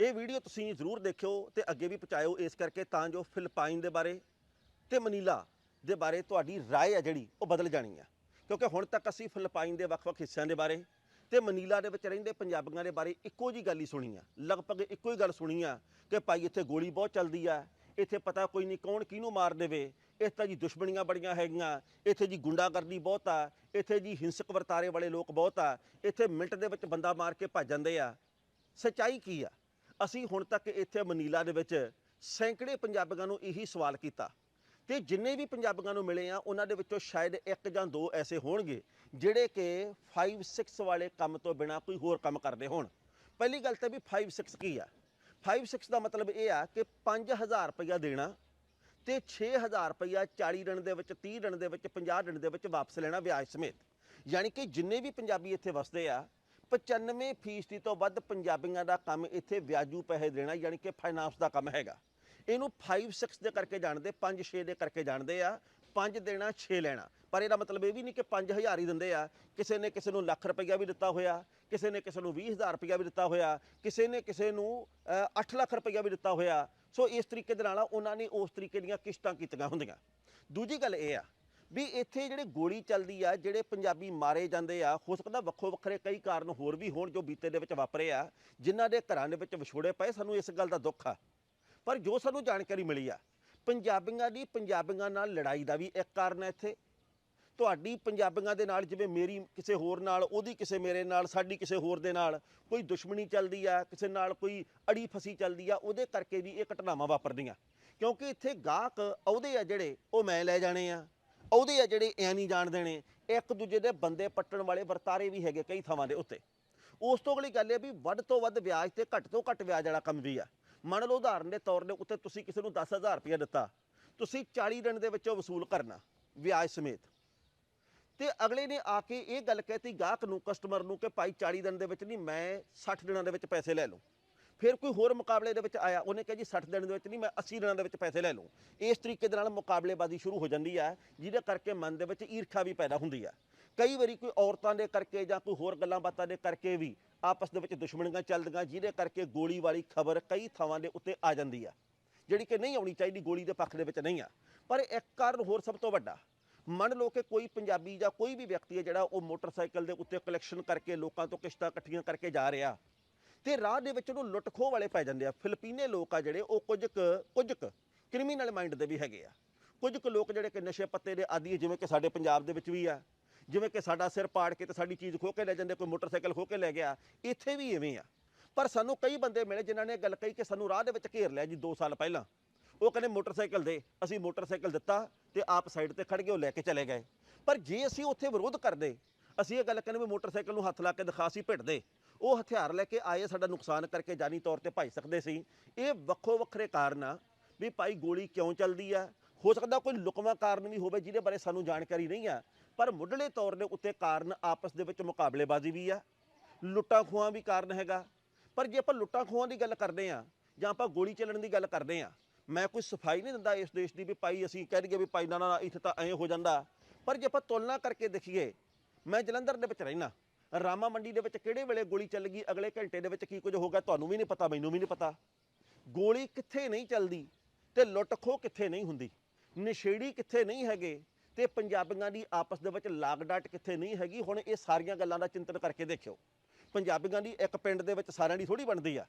ਇਹ ਵੀਡੀਓ ਤੁਸੀਂ ਜ਼ਰੂਰ ਦੇਖਿਓ ਤੇ ਅੱਗੇ ਵੀ ਪਹੁੰਚਾਇਓ ਇਸ ਕਰਕੇ ਤਾਂ ਜੋ ਫਿਲਪਾਈਨ ਦੇ ਬਾਰੇ ਤੇ ਮਨੀਲਾ ਦੇ ਬਾਰੇ ਤੁਹਾਡੀ رائے ਹੈ ਜਿਹੜੀ ਉਹ ਬਦਲ ਜਾਣੀ ਆ ਕਿਉਂਕਿ ਹੁਣ ਤੱਕ ਅਸੀਂ ਫਿਲਪਾਈਨ ਦੇ ਵੱਖ-ਵੱਖ ਹਿੱਸਿਆਂ ਦੇ ਬਾਰੇ ਤੇ ਮਨੀਲਾ ਦੇ ਵਿੱਚ ਰਹਿੰਦੇ ਪੰਜਾਬੀਆਂ ਦੇ ਬਾਰੇ ਇੱਕੋ ਜੀ ਗੱਲ ਹੀ ਸੁਣੀ ਆ ਲਗਭਗ ਇੱਕੋ ਹੀ ਗੱਲ ਸੁਣੀ ਆ ਕਿ ਭਾਈ ਇੱਥੇ ਗੋਲੀ ਬਹੁਤ ਚੱਲਦੀ ਆ ਇੱਥੇ ਪਤਾ ਕੋਈ ਨਹੀਂ ਕੌਣ ਕਿਹਨੂੰ ਮਾਰ ਦੇਵੇ ਇਸ ਤਰ੍ਹਾਂ ਜੀ ਦੁਸ਼ਮਣੀਆਂ ਬੜੀਆਂ ਹੈਗੀਆਂ ਇੱਥੇ ਜੀ ਗੁੰਡਾਗਰਦੀ ਬਹੁਤ ਆ ਇੱਥੇ ਜੀ ਹਿੰਸਕ ਵਰਤਾਰੇ ਵਾਲੇ ਲੋਕ ਬਹੁਤ ਆ ਇੱਥੇ ਮਿੰਟ ਦੇ ਵਿੱਚ ਬੰਦਾ ਮਾਰ ਕੇ ਭੱਜ ਜਾਂਦੇ ਆ ਸੱਚਾਈ ਕੀ ਆ ਅਸੀਂ ਹੁਣ ਤੱਕ ਇੱਥੇ ਮਨੀਲਾ ਦੇ ਵਿੱਚ ਸੈਂਕੜੇ ਪੰਜਾਬੀਆਂ ਨੂੰ ਇਹੀ ਸਵਾਲ ਕੀਤਾ। ਤੇ ਜਿੰਨੇ ਵੀ ਪੰਜਾਬੀਆਂ ਨੂੰ ਮਿਲੇ ਆ, ਉਹਨਾਂ ਦੇ ਵਿੱਚੋਂ ਸ਼ਾਇਦ ਇੱਕ ਜਾਂ ਦੋ ਐਸੇ ਹੋਣਗੇ, ਜਿਹੜੇ ਕਿ 5 6 ਵਾਲੇ ਕੰਮ ਤੋਂ ਬਿਨਾ ਕੋਈ ਹੋਰ ਕੰਮ ਕਰਦੇ ਹੋਣ। ਪਹਿਲੀ ਗੱਲ ਤਾਂ ਵੀ 5 6 ਕੀ ਆ? 5 6 ਦਾ ਮਤਲਬ ਇਹ ਆ ਕਿ 5000 ਰੁਪਇਆ ਦੇਣਾ ਤੇ 6000 ਰੁਪਇਆ 40 ਦਿਨ ਦੇ ਵਿੱਚ 30 ਦਿਨ ਦੇ ਵਿੱਚ 50 ਦਿਨ ਦੇ ਵਿੱਚ ਵਾਪਸ ਲੈਣਾ ਵਿਆਜ ਸਮੇਤ। ਯਾਨੀ ਕਿ ਜਿੰਨੇ ਵੀ ਪੰਜਾਬੀ ਇੱਥੇ ਵਸਦੇ ਆ 95% ਫੀਸਦੀ ਤੋਂ ਵੱਧ ਪੰਜਾਬੀਆਂ ਦਾ ਕੰਮ ਇੱਥੇ ਵਿਆਜੂ ਪੈਸੇ ਦੇਣਾ ਯਾਨੀ ਕਿ ਫਾਈਨਾਂਸ ਦਾ ਕੰਮ ਹੈਗਾ। ਇਹਨੂੰ 5 6 ਦੇ ਕਰਕੇ ਜਾਣਦੇ 5 6 ਦੇ ਕਰਕੇ ਜਾਣਦੇ ਆ 5 ਦੇਣਾ 6 ਲੈਣਾ। ਪਰ ਇਹਦਾ ਮਤਲਬ ਇਹ ਵੀ ਨਹੀਂ ਕਿ 5000 ਹੀ ਦਿੰਦੇ ਆ। ਕਿਸੇ ਨੇ ਕਿਸੇ ਨੂੰ ਲੱਖ ਰੁਪਈਆ ਵੀ ਦਿੱਤਾ ਹੋਇਆ, ਕਿਸੇ ਨੇ ਕਿਸੇ ਨੂੰ 20000 ਰੁਪਈਆ ਵੀ ਦਿੱਤਾ ਹੋਇਆ, ਕਿਸੇ ਨੇ ਕਿਸੇ ਨੂੰ 8 ਲੱਖ ਰੁਪਈਆ ਵੀ ਦਿੱਤਾ ਹੋਇਆ। ਸੋ ਇਸ ਤਰੀਕੇ ਦੇ ਨਾਲ ਉਹਨਾਂ ਨੇ ਉਸ ਤਰੀਕੇ ਦੀਆਂ ਕਿਸ਼ਤਾਂ ਕੀਤੀਆਂ ਹੁੰਦੀਆਂ। ਦੂਜੀ ਗੱਲ ਇਹ ਆ ਵੀ ਇੱਥੇ ਜਿਹੜੇ ਗੋਲੀ ਚੱਲਦੀ ਆ, ਜਿਹੜੇ ਪੰਜਾਬੀ ਮਾਰੇ ਜਾਂਦੇ ਆ, ਹੋ ਸਕਦਾ ਵੱਖੋ ਵੱਖਰੇ ਕਈ ਕਾਰਨ ਹੋਰ ਵੀ ਹੋਣ ਜੋ ਬੀਤੇ ਦੇ ਵਿੱਚ ਵਾਪਰੇ ਆ, ਜਿਨ੍ਹਾਂ ਦੇ ਘਰਾਂ ਦੇ ਵਿੱਚ ਵਿਛੋੜੇ ਪਏ, ਸਾਨੂੰ ਇਸ ਗੱਲ ਦਾ ਦੁੱਖ ਆ। ਪਰ ਜੋ ਸਾਨੂੰ ਜਾਣਕਾਰੀ ਮਿਲੀ ਆ, ਪੰਜਾਬੀਆਂ ਦੀ ਪੰਜਾਬੀਆਂ ਨਾਲ ਲੜਾਈ ਦਾ ਵੀ ਇੱਕ ਕਾਰਨ ਹੈ ਇੱਥੇ। ਤੁਹਾਡੀ ਪੰਜਾਬੀਆਂ ਦੇ ਨਾਲ, ਜਿਵੇਂ ਮੇਰੀ ਕਿਸੇ ਹੋਰ ਨਾਲ, ਉਹਦੀ ਕਿਸੇ ਮੇਰੇ ਨਾਲ, ਸਾਡੀ ਕਿਸੇ ਹੋਰ ਦੇ ਨਾਲ ਕੋਈ ਦੁਸ਼ਮਣੀ ਚੱਲਦੀ ਆ, ਕਿਸੇ ਨਾਲ ਕੋਈ ਅੜੀ ਫਸੀ ਚੱਲਦੀ ਆ, ਉਹਦੇ ਕਰਕੇ ਵੀ ਇਹ ਘਟਨਾਵਾਂ ਵਾਪਰਦੀਆਂ। ਕਿਉਂਕਿ ਇੱਥੇ ਗਾਹਕ ਉਹਦੇ ਆ ਜਿਹੜੇ, ਉਹ ਮੈਂ ਲੈ ਜਾਣੇ ਆ। ਉਹਦੇ ਆ ਜਿਹੜੇ ਐ ਨਹੀਂ ਜਾਣ ਦੇਣੇ ਇੱਕ ਦੂਜੇ ਦੇ ਬੰਦੇ ਪੱਟਣ ਵਾਲੇ ਵਰਤਾਰੇ ਵੀ ਹੈਗੇ ਕਈ ਥਾਵਾਂ ਦੇ ਉੱਤੇ। ਉਸ ਤੋਂ ਅਗਲੀ ਗੱਲ ਇਹ ਵੀ ਵੱਧ ਤੋਂ ਵੱਧ ਵਿਆਜ ਤੇ ਘੱਟ ਤੋਂ ਘੱਟ ਵਿਆਜ ਵਾਲਾ ਕੰਮ ਵੀ ਆ। ਮੰਨ ਲਓ ਉਦਾਹਰਨ ਦੇ ਤੌਰ ਦੇ ਉੱਤੇ ਤੁਸੀਂ ਕਿਸੇ ਨੂੰ 10000 ਰੁਪਏ ਦਿੱਤਾ, ਤੁਸੀਂ 40 ਦਿਨ ਦੇ ਵਿੱਚੋਂ ਵਸੂਲ ਕਰਨਾ ਵਿਆਜ ਸਮੇਤ। ਤੇ ਅਗਲੇ ਨੇ ਆ ਕੇ ਇਹ ਗੱਲ ਕਹਿਤੀ ਗਾਹਕ ਨੂੰ ਕਸਟਮਰ ਨੂੰ ਕਿ ਭਾਈ 40 ਦਿਨ ਦੇ ਵਿੱਚ ਨਹੀਂ, ਮੈਂ 60 ਦਿਨਾਂ ਦੇ ਵਿੱਚ ਪੈਸੇ ਲੈ ਲੂੰ ਫਿਰ ਕੋਈ ਹੋਰ ਮੁਕਾਬਲੇ ਦੇ ਵਿੱਚ ਆਇਆ, ਉਹਨੇ ਕਿਹਾ ਜੀ 60 ਦਿਨ ਦੇ ਵਿੱਚ ਨਹੀਂ, ਮੈਂ 80 ਦਿਨਾਂ ਦੇ ਵਿੱਚ ਪੈਸੇ ਲੈ ਲੂੰ ਇਸ ਤਰੀਕੇ ਦੇ ਨਾਲ ਮੁਕਾਬਲੇਬਾਜ਼ੀ ਸ਼ੁਰੂ ਹੋ ਜਾਂਦੀ ਆ, ਜਿਹਦੇ ਕਰਕੇ ਮਨ ਦੇ ਵਿੱਚ ਈਰਖਾ ਵੀ ਪੈਦਾ ਹੁੰਦੀ ਆ। ਕਈ ਵਾਰੀ ਕੋਈ ਔਰਤਾਂ ਦੇ ਕਰਕੇ ਜਾਂ ਕੋਈ ਹੋਰ ਗੱਲਾਂ ਬਾਤਾਂ ਦੇ ਕਰਕੇ ਵੀ ਆਪਸ ਦੇ ਵਿੱਚ ਦੁਸ਼ਮਣੀਆਂ ਚੱਲਦੀਆਂ, ਜਿਹਦੇ ਕਰਕੇ ਗੋਲੀ ਵਾਲੀ ਖਬਰ ਕਈ ਥਾਵਾਂ ਦੇ ਉੱਤੇ ਆ ਜਾਂਦੀ ਆ। ਜਿਹੜੀ ਕਿ ਨਹੀਂ ਆਉਣੀ ਚਾਹੀਦੀ, ਗੋਲੀ ਦੇ ਪੱਖ ਦੇ ਵਿੱਚ ਨਹੀਂ ਆ। ਪਰ ਇੱਕ ਕਾਰਨ ਹੋਰ ਸਭ ਤੋਂ ਵੱਡਾ, ਮੰਨ ਲਓ ਕਿ ਕੋਈ ਪੰਜਾਬੀ ਜਾਂ ਕੋਈ ਵੀ ਵਿਅਕਤੀ ਹੈ ਜਿਹੜਾ ਉਹ ਮੋਟਰਸਾਈਕਲ ਦੇ ਉੱਤੇ ਕਲੈਕਸ਼ਨ ਕਰਕੇ ਲੋਕਾਂ ਤੋਂ ਕਿਸ਼ਤਾਂ ਇਕੱਠੀਆਂ ਕਰਕੇ ਜਾ ਰਿਹਾ ਤੇ ਰਾਹ ਦੇ ਵਿੱਚ ਉਹਨੂੰ ਲੁੱਟ ਖੋਹ ਵਾਲੇ ਪੈ ਜਾਂਦੇ ਆ। ਫਿਲਪੀਨੇ ਲੋਕ ਆ ਜਿਹੜੇ, ਉਹ ਕੁਝ ਕੁ ਕੁਝ ਕੁ ਕ੍ਰਿਮੀਨਲ ਮਾਈਂਡ ਦੇ ਵੀ ਹੈਗੇ ਆ। ਕੁਝ ਕੁ ਲੋਕ ਜਿਹੜੇ ਕਿ ਨਸ਼ੇ ਪੱਤੇ ਦੇ ਆਦੀ ਜਿਵੇਂ ਕਿ ਸਾਡੇ ਪੰਜਾਬ ਦੇ ਵਿੱਚ ਵੀ ਆ। ਜਿਵੇਂ ਕਿ ਸਾਡਾ ਸਿਰ ਪਾੜ ਕੇ ਤੇ ਸਾਡੀ ਚੀਜ਼ ਖੋਹ ਕੇ ਲੈ ਜਾਂਦੇ, ਕੋਈ ਮੋਟਰਸਾਈਕਲ ਖੋਹ ਕੇ ਲੈ ਗਿਆ। ਇੱਥੇ ਵੀ ਇਵੇਂ ਆ। ਪਰ ਸਾਨੂੰ ਕਈ ਬੰਦੇ ਮਿਲੇ ਜਿਨ੍ਹਾਂ ਨੇ ਇਹ ਗੱਲ ਕਹੀ ਕਿ ਸਾਨੂੰ ਰਾਹ ਦੇ ਵਿੱਚ ਘੇਰ ਲਿਆ ਜੀ 2 ਸਾਲ ਪਹਿਲਾਂ। ਉਹ ਕਹਿੰਦੇ ਮੋਟਰਸਾਈਕਲ ਦੇ, ਅਸੀਂ ਮੋਟਰਸਾਈਕਲ ਦਿੱਤਾ ਤੇ ਆਪ ਸਾਈਡ ਤੇ ਖੜ ਗਏ ਉਹ ਲੈ ਕੇ ਚਲੇ ਗਏ। ਪਰ ਜੇ ਅਸੀਂ ਉੱਥੇ ਵਿਰੋਧ ਕਰਦੇ, ਅਸੀਂ ਇਹ ਗੱਲ ਕਹਿੰਦੇ ਵੀ ਮੋਟਰਸਾਈਕਲ ਨੂੰ ਹੱਥ ਲਾ ਕੇ ਦਿਖਾ ਸੀ ਭਿੱਟਦੇ ਉਹ ਹਥਿਆਰ ਲੈ ਕੇ ਆਏ ਸਾਡਾ ਨੁਕਸਾਨ ਕਰਕੇ ਜਾਨੀ ਤੌਰ ਤੇ ਭੱਜ ਸਕਦੇ ਸੀ। ਇਹ ਵੱਖੋ ਵੱਖਰੇ ਕਾਰਨ ਆ ਵੀ ਭਾਈ ਗੋਲੀ ਕਿਉਂ ਚੱਲਦੀ ਆ? ਹੋ ਸਕਦਾ ਕੋਈ ਲੁਕਵਾਂ ਕਾਰਨ ਵੀ ਹੋਵੇ ਜਿਹਦੇ ਬਾਰੇ ਸਾਨੂੰ ਜਾਣਕਾਰੀ ਨਹੀਂ ਆ, ਪਰ ਮੁੱਢਲੇ ਤੌਰ ਦੇ ਉੱਤੇ ਕਾਰਨ ਆਪਸ ਦੇ ਵਿੱਚ ਮੁਕਾਬਲੇਬਾਜ਼ੀ ਵੀ ਆ। ਲੁੱਟਾਂ ਖੋਹਾਂ ਵੀ ਕਾਰਨ ਹੈਗਾ। ਪਰ ਜੇ ਆਪਾਂ ਲੁੱਟਾਂ ਖੋਹਾਂ ਦੀ ਗੱਲ ਕਰਦੇ ਆ ਜਾਂ ਆਪਾਂ ਗੋਲੀ ਚੱਲਣ ਦੀ ਗੱਲ ਕਰਦੇ ਆ, ਮੈਂ ਕੋਈ ਸਫ਼ਾਈ ਨਹੀਂ ਦਿੰਦਾ ਇਸ ਦੇਸ਼ ਦੀ ਵੀ ਭਾਈ ਅਸੀਂ ਕਹਿ ਦਈਏ ਵੀ ਭਾਈ ਨਾ ਨਾ ਇੱਥੇ ਤਾਂ ਐਂ ਹੋ ਜਾਂਦਾ। ਪਰ ਜੇ ਆਪਾਂ ਤੁਲਨਾ ਕਰਕੇ ਦੇਖੀਏ, ਮੈਂ ਜਲੰਧਰ ਦੇ ਵਿੱਚ ਰਹਿਣਾ ਰਾਮਾ ਮੰਡੀ ਦੇ ਵਿੱਚ ਕਿਹੜੇ ਵੇਲੇ ਗੋਲੀ ਚੱਲ ਗਈ? ਅਗਲੇ ਘੰਟੇ ਦੇ ਵਿੱਚ ਕੀ ਕੁਝ ਹੋਗਾ ਤੁਹਾਨੂੰ ਵੀ ਨਹੀਂ ਪਤਾ, ਮੈਨੂੰ ਵੀ ਨਹੀਂ ਪਤਾ। ਗੋਲੀ ਕਿੱਥੇ ਨਹੀਂ ਚੱਲਦੀ ਤੇ ਲੁੱਟ ਖੋਹ ਕਿੱਥੇ ਨਹੀਂ ਹੁੰਦੀ? ਨਸ਼ੇੜੀ ਕਿੱਥੇ ਨਹੀਂ ਹੈਗੇ ਤੇ ਪੰਜਾਬੀਆਂ ਦੀ ਆਪਸ ਦੇ ਵਿੱਚ ਲਾਗ ਡਾਟ ਕਿੱਥੇ ਨਹੀਂ ਹੈਗੀ? ਹੁਣ ਇਹ ਸਾਰੀਆਂ ਗੱਲਾਂ ਦਾ ਚਿੰਤਨ ਕਰਕੇ ਦੇਖਿਓ। ਪੰਜਾਬੀਆਂ ਦੀ ਇੱਕ ਪਿੰਡ ਦੇ ਵਿੱਚ ਸਾਰਿਆਂ ਦੀ ਥੋੜੀ ਬਣਦੀ ਆ।